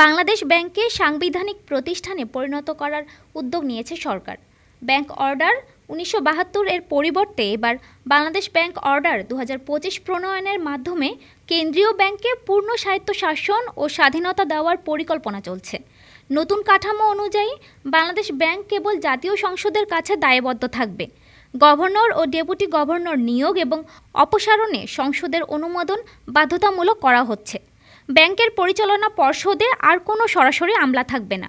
বাংলাদেশ ব্যাংককে সাংবিধানিক প্রতিষ্ঠানে পরিণত করার উদ্যোগ নিয়েছে সরকার। ব্যাংক অর্ডার উনিশশো বাহাত্তর এর পরিবর্তে এবার বাংলাদেশ ব্যাংক অর্ডার দু প্রণয়নের মাধ্যমে কেন্দ্রীয় ব্যাংককে পূর্ণ স্বায়ত্ত শাসন ও স্বাধীনতা দেওয়ার পরিকল্পনা চলছে। নতুন কাঠামো অনুযায়ী বাংলাদেশ ব্যাংক কেবল জাতীয় সংসদের কাছে দায়বদ্ধ থাকবে। গভর্নর ও ডেপুটি গভর্নর নিয়োগ এবং অপসারণে সংসদের অনুমোদন বাধ্যতামূলক করা হচ্ছে। ব্যাংকের পরিচালনা পর্ষদে আর কোনো সরাসরি আমলা থাকবে না।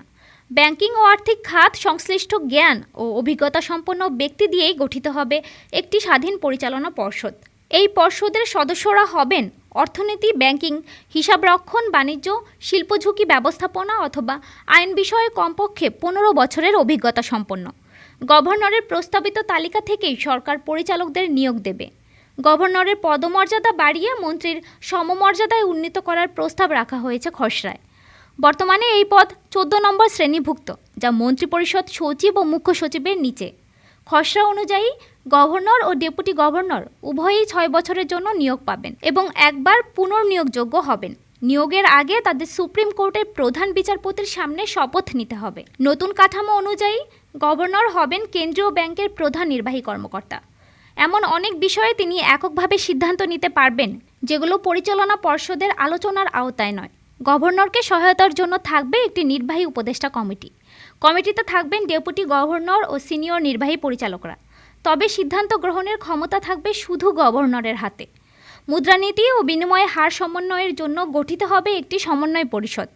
ব্যাংকিং ও আর্থিক খাত, সংশ্লিষ্ট জ্ঞান ও অভিজ্ঞতা সম্পন্ন ব্যক্তি দিয়েই গঠিত হবে একটি স্বাধীন পরিচালনা পর্ষদ। এই পর্ষদের সদস্যরা হবেন অর্থনীতি, ব্যাংকিং হিসাবরক্ষণ বাণিজ্য শিল্পঝুঁকি ব্যবস্থাপনা অথবা আইন বিষয়ে কমপক্ষে পনেরো বছরের অভিজ্ঞতা সম্পন্ন। গভর্নরের প্রস্তাবিত তালিকা থেকেই সরকার পরিচালকদের নিয়োগ দেবে। গভর্নরের পদমর্যাদা বাড়িয়ে মন্ত্রীর সমমর্যাদায় উন্নীত করার প্রস্তাব রাখা হয়েছে খসড়ায়। বর্তমানে এই পদ চোদ্দ নম্বর শ্রেণীভুক্ত, যা মন্ত্রিপরিষদ সচিব ও মুখ্য সচিবের নিচে। খসড়া অনুযায়ী গভর্নর ও ডেপুটি গভর্নর উভয়ই ছয় বছরের জন্য নিয়োগ পাবেন এবং একবার পুনর্নিয়োগযোগ্য হবেন। নিয়োগের আগে তাদের সুপ্রিম কোর্টের প্রধান বিচারপতির সামনে শপথ নিতে হবে। নতুন কাঠামো অনুযায়ী গভর্নর হবেন কেন্দ্রীয় ব্যাংকের প্রধান নির্বাহী কর্মকর্তা। এমন অনেক বিষয়ে তিনি এককভাবে সিদ্ধান্ত নিতে পারবেন, যেগুলো পরিচালনা পর্ষদের আলোচনার আওতায় নয়। গভর্নরকে সহায়তার জন্য থাকবে একটি নির্বাহী উপদেষ্টা কমিটি। কমিটিতে থাকবেন ডেপুটি গভর্নর ও সিনিয়র নির্বাহী পরিচালকরা। তবে সিদ্ধান্ত গ্রহণের ক্ষমতা থাকবে শুধু গভর্নরের হাতে। মুদ্রানীতি ও বিনিময় হার সমন্বয়ের জন্য গঠিত হবে একটি সমন্বয় পরিষদ।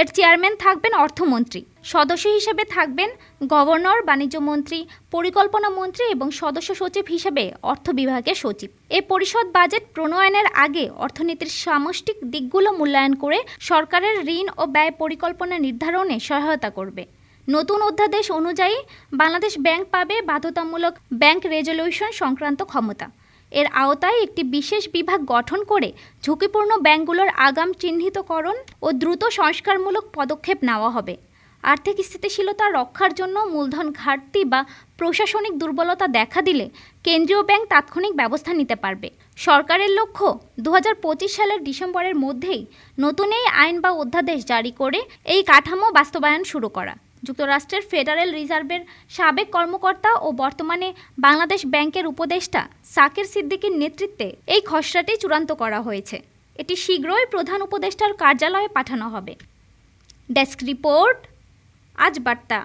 এর চেয়ারম্যান থাকবেন অর্থমন্ত্রী, সদস্য হিসেবে থাকবেন গভর্নর, বাণিজ্য মন্ত্রী, পরিকল্পনা মন্ত্রী এবং সদস্য সচিব হিসেবে অর্থ বিভাগের সচিব। এ পরিষদ বাজেট প্রণয়নের আগে অর্থনীতির সামষ্টিক দিকগুলো মূল্যায়ন করে সরকারের ঋণ ও ব্যয় পরিকল্পনা নির্ধারণে সহায়তা করবে। নতুন অধ্যাদেশ অনুযায়ী বাংলাদেশ ব্যাংক পাবে বাধ্যতামূলক ব্যাংক রেজলিউশন সংক্রান্ত ক্ষমতা। এর আওতায় একটি বিশেষ বিভাগ গঠন করে ঝুঁকিপূর্ণ ব্যাংকগুলোর আগাম চিহ্নিতকরণ ও দ্রুত সংস্কারমূলক পদক্ষেপ নেওয়া হবে। আর্থিক স্থিতিশীলতা রক্ষার জন্য মূলধন ঘাটতি বা প্রশাসনিক দুর্বলতা দেখা দিলে কেন্দ্রীয় ব্যাংক তাৎক্ষণিক ব্যবস্থা নিতে পারবে। সরকারের লক্ষ্য দু হাজার পঁচিশ সালের ডিসেম্বরের মধ্যেই নতুন এই আইন বা অধ্যাদেশ জারি করে এই কাঠামো বাস্তবায়ন শুরু করা। যুক্তরাষ্ট্রের ফেডারেল রিজার্ভের সাবেক কর্মকর্তা ও বর্তমানে বাংলাদেশ ব্যাংকের উপদেষ্টা সাকের সিদ্দিকীর নেতৃত্বে এই খসড়াটি চূড়ান্ত করা হয়েছে। এটি শীঘ্রই প্রধান উপদেষ্টার কার্যালয়ে পাঠানো হবে। ডেস্ক রিপোর্ট, আজ বার্তা।